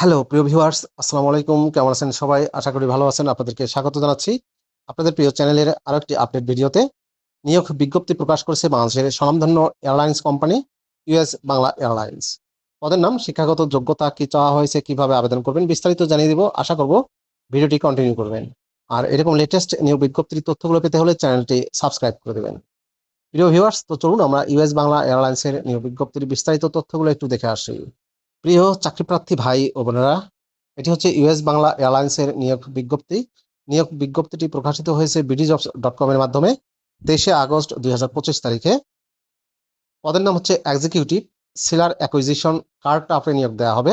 Hello প্রিয় viewers আসসালামু আলাইকুম। কেমন আছেন সবাই? আশা করি ভালো আছেন। আপনাদেরকে স্বাগত জানাচ্ছি আপনাদের প্রিয় চ্যানেলের আরও একটি আপডেট ভিডিওতে। নিয়োগ বিজ্ঞপ্তি প্রকাশ করেছে বাংলাদেশের স্বনামধন্য airlines company US Bangla airlines. পদের নাম, শিক্ষাগত যোগ্যতা কি চাওয়া হয়েছে, কীভাবে আবেদন করবেন, বিস্তারিত জানিয়ে দিব। আশা করব ভিডিওটি কন্টিনিউ করবেন। আর এরকম লেটেস্ট নিয়োগ বিজ্ঞপ্তির তথ্যগুলো পেতে হলে চ্যানেলটি সাবস্ক্রাইব করে দেবেন। প্রিয় ভিউয়ার্স তো চলুন আমরা ইউএস বাংলা এয়ারলাইন্সের নিয়োগ বিজ্ঞপ্তির বিস্তারিত তথ্যগুলো একটু দেখে আসি। প্রিয় চাকরিপ্রার্থী ভাই ও বোনেরা, এটি হচ্ছে ইউএস বাংলা এয়ারলাইন্সের নিয়োগ বিজ্ঞপ্তি। নিয়োগ বিজ্ঞপ্তিটি প্রকাশিত হয়েছে বিডি জবস ডট কম এর মাধ্যমে তেইশে আগস্ট দুই হাজার পঁচিশ তারিখে। পদের নাম হচ্ছে এক্সিকিউটিভ সিলার অ্যাকুইজিশন কার্ড আপে নিয়োগ দেওয়া হবে।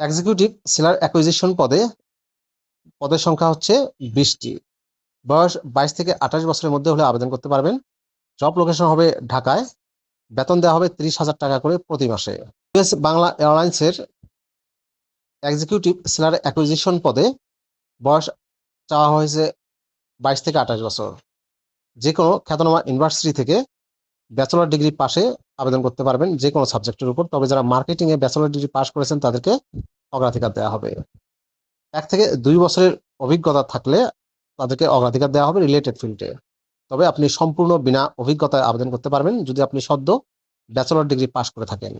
এক্সিকিউটিভ সিলার অ্যাকুইজিশন পদে, পদের সংখ্যা হচ্ছে বিশটি। বয়স বাইশ থেকে আঠাশ বছরের মধ্যে হলে আবেদন করতে পারবেন। জব লোকেশন হবে ঢাকায়। বেতন দেওয়া হবে ত্রিশ হাজার টাকা করে প্রতি মাসে। ইউএস বাংলা এয়ারলাইন্সের এক্সিকিউটিভ সেলার অ্যাকুইজিশন পদে বয়স চাওয়া হয়েছে বাইশ থেকে আঠাশ বছর। যে কোনো খ্যাতনামা ইউনিভার্সিটি থেকে ব্যাচেলর ডিগ্রি পাশে আবেদন করতে পারবেন যে কোনো সাবজেক্টের উপর। তবে যারা মার্কেটিংয়ে ব্যাচেলর ডিগ্রি পাস করেছেন, তাদেরকে অগ্রাধিকার দেওয়া হবে। এক থেকে দুই বছরের অভিজ্ঞতা থাকলে তাদেরকে অগ্রাধিকার দেওয়া হবে রিলেটেড ফিল্ডে তবে আপনি সম্পূর্ণ বিনা অভিজ্ঞতায় আবেদন করতে পারবেন যদি আপনি সদ্য ব্যাচেলর ডিগ্রি পাস করে থাকেন।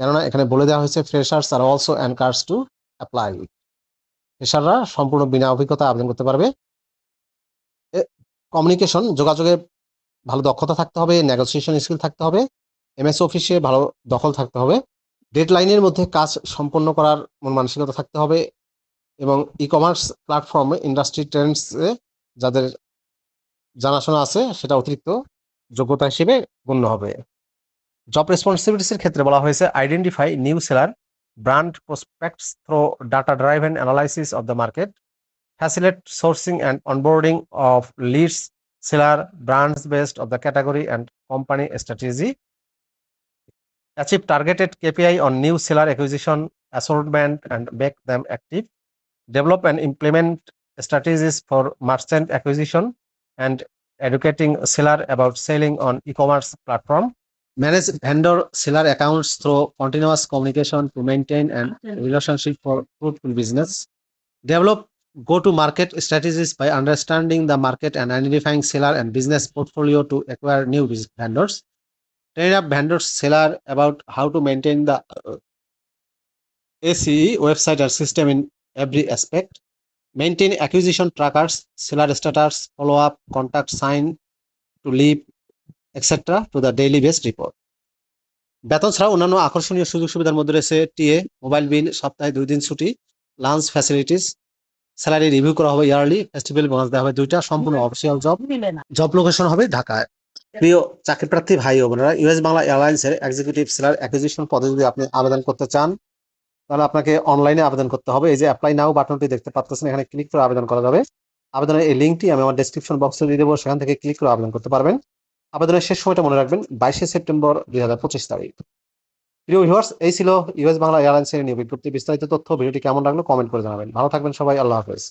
কেননা এখানে বলে দেওয়া হয়েছে ফ্রেশার্স আর অলসো অ্যানকার্স টু অ্যাপ্লাই ফ্রেশাররা সম্পূর্ণ বিনা অভিজ্ঞতায় আবেদন করতে পারবে। কমিউনিকেশন যোগাযোগে ভালো দক্ষতা থাকতে হবে নেগোসিয়েশন স্কিল থাকতে হবে এমএস অফিসে ভালো দখল থাকতে হবে। ডেডলাইনের মধ্যে কাজ সম্পন্ন করার মন মানসিকতা থাকতে হবে এবং ই কমার্স প্ল্যাটফর্মে ইন্ডাস্ট্রি ট্রেন্ডসে যাদের জানাশোনা আছে সেটা অতিরিক্ত যোগ্যতা হিসেবে গণ্য হবে। জব রেসপন্সিবিলিটিসের ক্ষেত্রে বলা হয়েছে identify new seller brand prospects through data drive and analysis of the market facilitate sourcing and onboarding of leads seller brands based of the category and company strategy achieve targeted KPI on new seller acquisition, assortment, and make them active. Develop and implement strategies for merchant acquisition and educating seller about selling on e-commerce platform. Manage vendor seller accounts through continuous communication to maintain an relationship for fruitful business. Develop go-to-market strategies by understanding the market and identifying seller and business portfolio to acquire new business vendors train up vendors seller about how to maintain the uh, ACE website or system in every aspect. Maintain acquisition trackers, seller status, follow up, contact sign to leave, etc. To the daily based report বেতন ছাড়া অন্যান্য আকর্ষণীয় সুযোগ সুবিধার মধ্যে রয়েছে TA mobile bill সপ্তাহে দুই দিন ছুটি লাঞ্চ ফ্যাসিলিটিস স্যালারি রিভিউ করা হবে ইয়ারলি ফেস্টিভ্যাল বোনাস দেওয়া হবে দুইটা সম্পূর্ণ অফিসিয়াল জব জব লোকেশন হবে ঢাকায়। প্রিয় চাকরিপ্রার্থী ভাই ও বোনেরা ইউএস বাংলা এয়ারলাইন্সের এক্সিকিউটিভ সেলার অ্যাকুইজিশন পদে যদি আপনি আবেদন করতে চান তাহলে আপনাকে অনলাইনে আবেদন করতে হবে। এই যে অ্যাপ্লাই নাও বাটনটি দেখতে পাচ্ছেন এখানে ক্লিক করে আবেদন করা যাবে। আবেদনের এই লিঙ্কটি আমি আমার ডেসক্রিপশন বক্সে দিয়ে দেবো সেখান থেকে ক্লিক করে আবেদন করতে পারবেন। আবেদনের শেষ সময়টা মনে রাখবেন, বাইশে সেপ্টেম্বর দুই হাজার পঁচিশ তারিখ। প্রিয় ভিউয়ার্স এই ছিল ইউএস বাংলা এয়ারলাইন্সের নিয়োগ বিজ্ঞপ্তি। বিস্তারিত তথ্য, ভিডিওটি কেমন লাগল কমেন্ট করে জানাবেন। ভালো থাকবেন সবাই, আল্লাহ হাফেজ।